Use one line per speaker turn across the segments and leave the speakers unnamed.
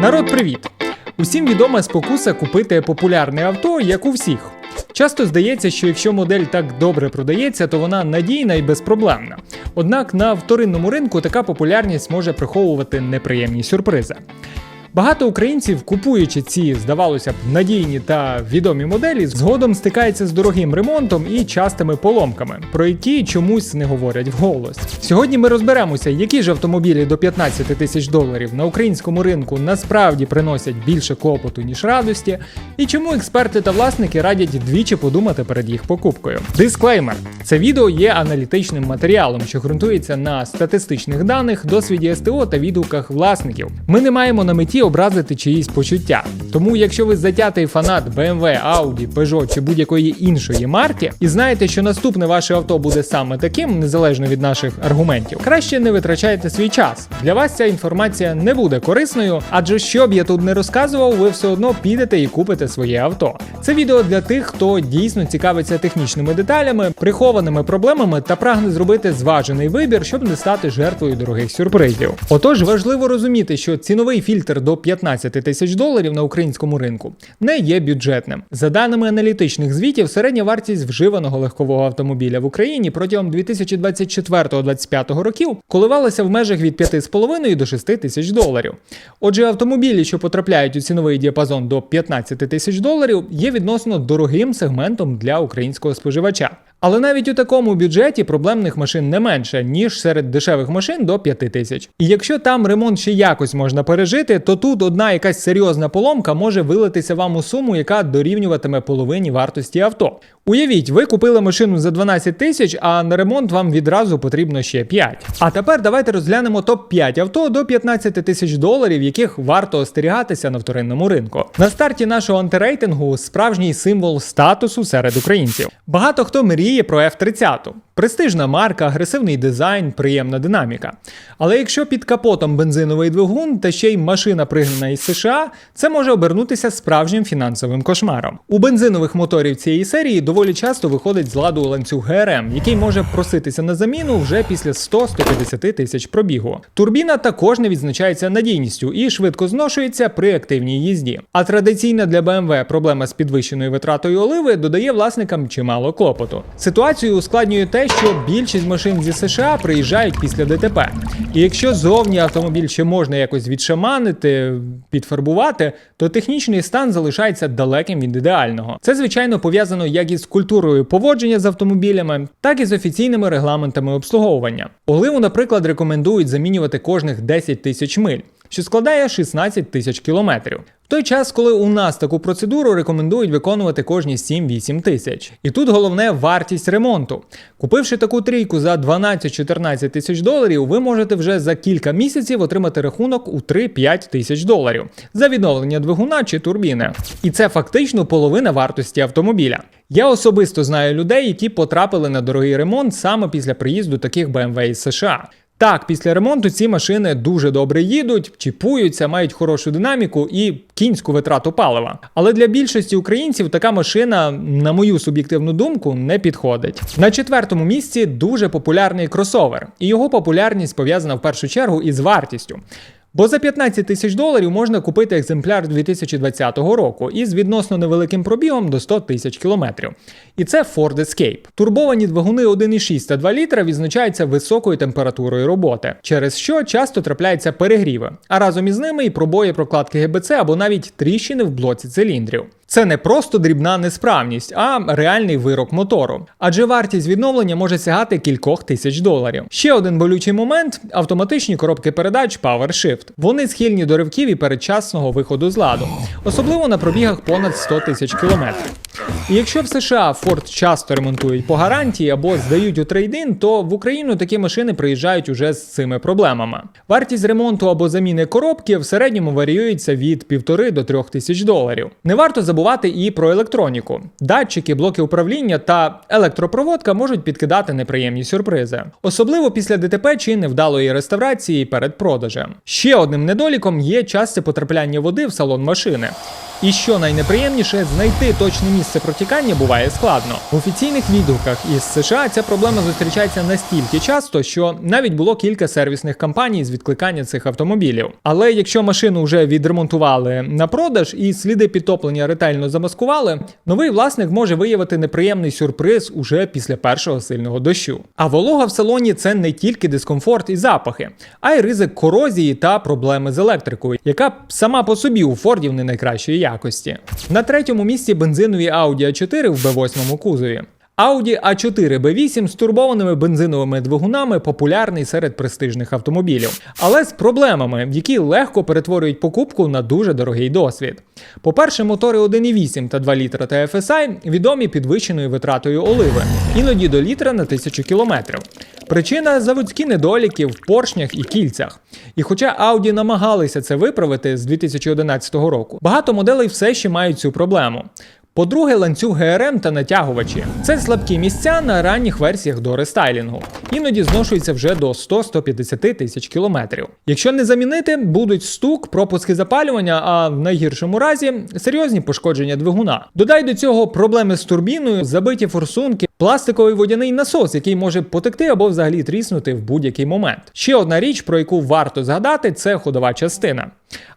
Народ, привіт! Усім відома спокуса купити популярне авто, як у всіх. Часто здається, що якщо модель так добре продається, то вона надійна і безпроблемна. Однак на вторинному ринку така популярність може приховувати неприємні сюрпризи. Багато українців, купуючи ці, здавалося б, надійні та відомі моделі, згодом стикаються з дорогим ремонтом і частими поломками, про які чомусь не говорять вголос. Сьогодні ми розберемося, які ж автомобілі до 15 тисяч доларів на українському ринку насправді приносять більше клопоту ніж радості, і чому експерти та власники радять двічі подумати перед їх покупкою. Дисклеймер: це відео є аналітичним матеріалом, що ґрунтується на статистичних даних, досвіді СТО та відгуках власників. Ми не маємо на меті образити чиїсь почуття. Тому, якщо ви затятий фанат BMW, Audi, Peugeot чи будь-якої іншої марки, і знаєте, що наступне ваше авто буде саме таким, незалежно від наших аргументів, краще не витрачайте свій час. Для вас ця інформація не буде корисною, адже що б я тут не розказував, ви все одно підете і купите своє авто. Це відео для тих, хто дійсно цікавиться технічними деталями, прихованими проблемами та прагне зробити зважений вибір, щоб не стати жертвою дорогих сюрпризів. Отож, важливо розуміти, що ціновий фільтр до 15 тисяч доларів на українському ринку не є бюджетним. За даними аналітичних звітів, середня вартість вживаного легкового автомобіля в Україні протягом 2024-2025 років коливалася в межах від 5,5 до 6 тисяч доларів. Отже, автомобілі, що потрапляють у ціновий діапазон до 15 тисяч доларів, є відносно дорогим сегментом для українського споживача. Але навіть у такому бюджеті проблемних машин не менше, ніж серед дешевих машин до 5 тисяч. І якщо там ремонт ще якось можна пережити, то тут одна якась серйозна поломка може вилитися вам у суму, яка дорівнюватиме половині вартості авто. Уявіть, ви купили машину за 12 тисяч, а на ремонт вам відразу потрібно ще 5. А тепер давайте розглянемо топ-5 авто до 15 тисяч доларів, яких варто остерігатися на вторинному ринку. На старті нашого антирейтингу справжній символ статусу серед українців. Багато хто мріє про F30. Престижна марка, агресивний дизайн, приємна динаміка. Але якщо під капотом бензиновий двигун та ще й машина пригнана із США, це може обернутися справжнім фінансовим кошмаром. У бензинових моторів цієї серії доволі часто виходить з ладу ланцюг ГРМ, який може проситися на заміну вже після 100-150 тисяч пробігу. Турбіна також не відзначається надійністю і швидко зношується при активній їзді. А традиційна для BMW проблема з підвищеною витратою оливи додає власникам чимало клопоту. Ситуацію ускладнює те, що більшість машин зі США приїжджають після ДТП. І якщо зовні автомобіль ще можна якось відшаманити, підфарбувати, то технічний стан залишається далеким від ідеального. Це звичайно пов'язано як із культурою поводження з автомобілями, так і з офіційними регламентами обслуговування. Оливу, наприклад, рекомендують замінювати кожних 10 тисяч миль. Що складає 16 тисяч кілометрів. Той час, коли у нас таку процедуру рекомендують виконувати кожні 7-8 тисяч. І тут головне вартість ремонту. Купивши таку трійку за 12-14 тисяч доларів, ви можете вже за кілька місяців отримати рахунок у 3-5 тисяч доларів за відновлення двигуна чи турбіни. І це фактично половина вартості автомобіля. Я особисто знаю людей, які потрапили на дорогий ремонт саме після приїзду таких BMW із США. Так, після ремонту ці машини дуже добре їдуть, чіпуються, мають хорошу динаміку і кінську витрату палива. Але для більшості українців така машина, на мою суб'єктивну думку, не підходить. На четвертому місці дуже популярний кросовер, і його популярність пов'язана в першу чергу із вартістю. Бо за 15 тисяч доларів можна купити екземпляр 2020 року із відносно невеликим пробігом до 100 тисяч кілометрів. І це Ford Escape. Турбовані двигуни 1,6 та 2 літра відзначаються високою температурою роботи, через що часто трапляються перегріви, а разом із ними і пробої прокладки ГБЦ або навіть тріщини в блоці циліндрів. Це не просто дрібна несправність, а реальний вирок мотору. Адже вартість відновлення може сягати кількох тисяч доларів. Ще один болючий момент автоматичні коробки передач PowerShift. Вони схильні до ривків і передчасного виходу з ладу, особливо на пробігах понад 100 тисяч кілометрів. І якщо в США Ford часто ремонтують по гарантії або здають у трейдин, то в Україну такі машини приїжджають уже з цими проблемами. Вартість ремонту або заміни коробки в середньому варіюється від 1,5 до 3 тисяч доларів. Не варто забувати і про електроніку. Датчики, блоки управління та електропроводка можуть підкидати неприємні сюрпризи, особливо після ДТП чи невдалої реставрації перед продажем. Ще одним недоліком є часте потрапляння води в салон машини. І що найнеприємніше, знайти точне місце протікання буває складно. В офіційних відгуках із США ця проблема зустрічається настільки часто, що навіть було кілька сервісних кампаній з відкликання цих автомобілів. Але якщо машину вже відремонтували на продаж і сліди підтоплення ретельно замаскували, новий власник може виявити неприємний сюрприз уже після першого сильного дощу. А волога в салоні це не тільки дискомфорт і запахи, а й ризик корозії та проблеми з електрикою, яка сама по собі у Фордів не найкращої якості. На третьому місці бензинові Audi A4 в B8 кузові. Audi A4 B8 з турбованими бензиновими двигунами популярний серед престижних автомобілів, але з проблемами, які легко перетворюють покупку на дуже дорогий досвід. По-перше, мотори 1,8 та 2 літра TFSI відомі підвищеною витратою оливи, іноді до літра на тисячу кілометрів. Причина заводські недоліки в поршнях і кільцях. І хоча Audi намагалися це виправити з 2011 року, багато моделей все ще мають цю проблему. По-друге, ланцюг ГРМ та натягувачі. Це слабкі місця на ранніх версіях до рестайлінгу. Іноді зношується вже до 100-150 тисяч кілометрів. Якщо не замінити, будуть стук, пропуски запалювання, а в найгіршому разі серйозні пошкодження двигуна. Додай до цього проблеми з турбіною, забиті форсунки, пластиковий водяний насос, який може потекти або взагалі тріснути в будь-який момент. Ще одна річ, про яку варто згадати, це ходова частина.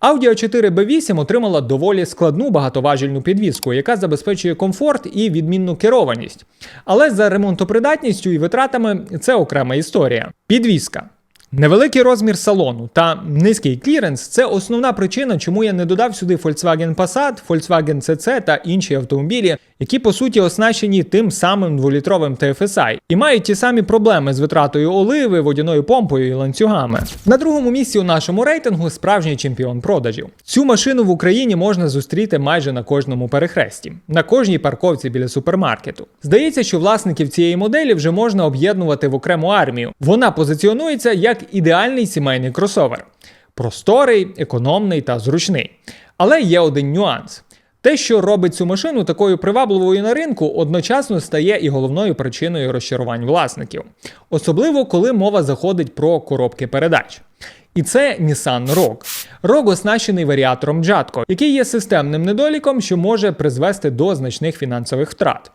Audi A4 B8 отримала доволі складну багатоважільну підвіску, яка забезпечує комфорт і відмінну керованість. Але за ремонтопридатністю і витратами це окрема історія. Підвіска. Невеликий розмір салону та низький кліренс це основна причина, чому я не додав сюди Volkswagen Passat, Volkswagen CC та інші автомобілі, які по суті оснащені тим самим дволітровим TFSI і мають ті самі проблеми з витратою оливи, водяною помпою і ланцюгами. На другому місці у нашому рейтингу справжній чемпіон продажів. Цю машину в Україні можна зустріти майже на кожному перехресті, на кожній парковці біля супермаркету. Здається, що власників цієї моделі вже можна об'єднувати в окрему армію. Вона позиціонується як ідеальний сімейний кросовер. Просторий, економний та зручний. Але є один нюанс. Те, що робить цю машину такою привабливою на ринку, одночасно стає і головною причиною розчарувань власників, особливо коли мова заходить про коробки передач. І це Nissan Rogue. Rogue оснащений варіатором Jatco, який є системним недоліком, що може призвести до значних фінансових втрат.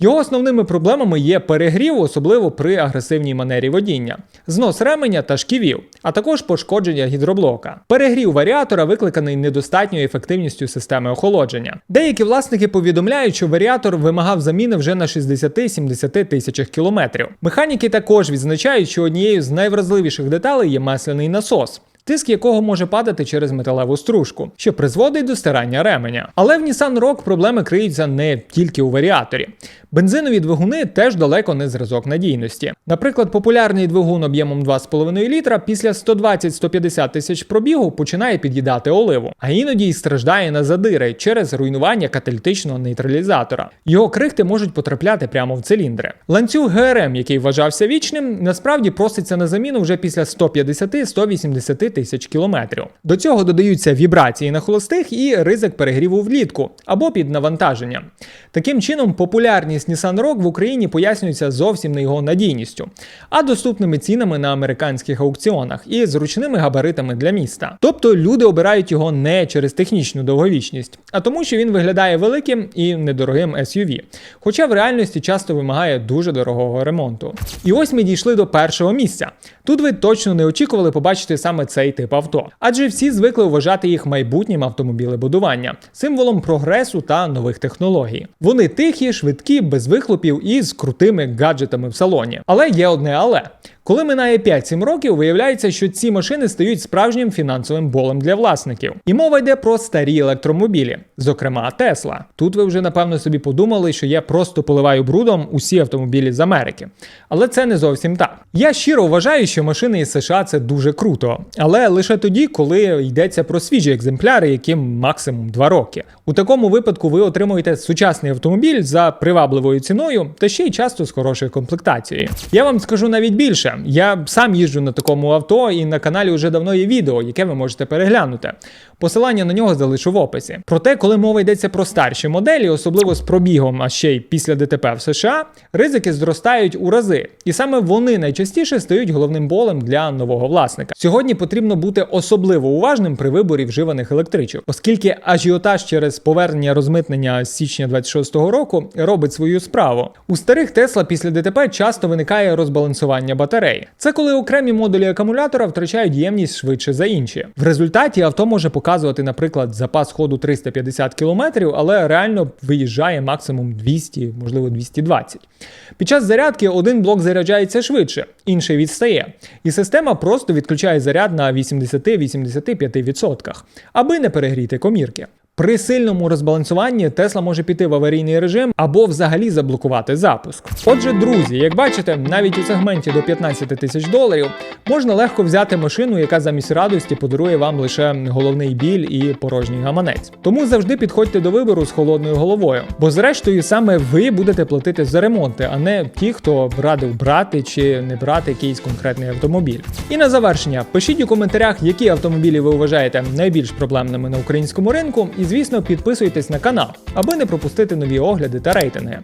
Його основними проблемами є перегрів, особливо при агресивній манері водіння, знос ременя та шківів, а також пошкодження гідроблока. Перегрів варіатора викликаний недостатньою ефективністю системи охолодження. Деякі власники повідомляють, що варіатор вимагав заміни вже на 60-70 тисячах кілометрів. Механіки також відзначають, що однією з найвразливіших деталей є масляний насос тиск якого може падати через металеву стружку, що призводить до стирання ременя. Але в Nissan Rogue проблеми криються не тільки у варіаторі. Бензинові двигуни теж далеко не зразок надійності. Наприклад, популярний двигун об'ємом 2,5 літра після 120-150 тисяч пробігу починає під'їдати оливу, а іноді й страждає на задири через руйнування каталітичного нейтралізатора. Його крихти можуть потрапляти прямо в циліндри. Ланцюг ГРМ, який вважався вічним, насправді проситься на заміну вже після 150-180 тисяч кілометрів. До цього додаються вібрації на холостих і ризик перегріву влітку або під навантаженням. Таким чином, популярність Nissan Rogue в Україні пояснюється зовсім не його надійністю, а доступними цінами на американських аукціонах і зручними габаритами для міста. Тобто люди обирають його не через технічну довговічність, а тому, що він виглядає великим і недорогим SUV, хоча в реальності часто вимагає дуже дорогого ремонту. І ось ми дійшли до першого місця. Тут ви точно не очікували побачити саме цей тип авто, адже всі звикли вважати їх майбутнім автомобілебудування, символом прогресу та нових технологій. Вони тихі, швидкі, без вихлопів і з крутими гаджетами в салоні. Але є одне але. Коли минає 5-7 років, виявляється, що ці машини стають справжнім фінансовим болем для власників. І мова йде про старі електромобілі, зокрема Тесла. Тут ви вже напевно собі подумали, що я просто поливаю брудом усі автомобілі з Америки. Але це не зовсім так. Я щиро вважаю, що машини із США це дуже круто, але лише тоді, коли йдеться про свіжі екземпляри, яким максимум 2 роки. У такому випадку ви отримуєте сучасний автомобіль за привабливою ціною та ще й часто з хорошою комплектацією. Я вам скажу навіть більше. Я сам їжджу на такому авто, і на каналі вже давно є відео, яке ви можете переглянути. Посилання на нього залишу в описі. Проте, коли мова йдеться про старші моделі, особливо з пробігом, а ще й після ДТП в США, ризики зростають у рази, і саме вони найчастіше стають головним болем для нового власника. Сьогодні потрібно бути особливо уважним при виборі вживаних електричок, оскільки ажіотаж через повернення розмитнення з січня 26-го року робить свою справу. У старих Тесла після ДТП часто виникає розбалансування батареї. Це коли окремі модулі акумулятора втрачають ємність швидше за інші. В результаті авто може показувати, наприклад, запас ходу 350 км, але реально виїжджає максимум 200, можливо 220. Під час зарядки один блок заряджається швидше, інший відстає, і система просто відключає заряд на 80-85%, аби не перегріти комірки. При сильному розбалансуванні Тесла може піти в аварійний режим або взагалі заблокувати запуск. Отже, друзі, як бачите, навіть у сегменті до 15 тисяч доларів можна легко взяти машину, яка замість радості подарує вам лише головний біль і порожній гаманець. Тому завжди підходьте до вибору з холодною головою, бо зрештою саме ви будете платити за ремонти, а не ті, хто радив брати чи не брати якийсь конкретний автомобіль. І на завершення пишіть у коментарях, які автомобілі ви вважаєте найбільш проблемними на українському ринку, і звісно, підписуйтесь на канал, аби не пропустити нові огляди та рейтинги.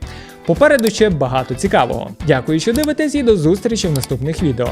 Попереду ще багато цікавого. Дякую, що дивитесь, і до зустрічі в наступних відео.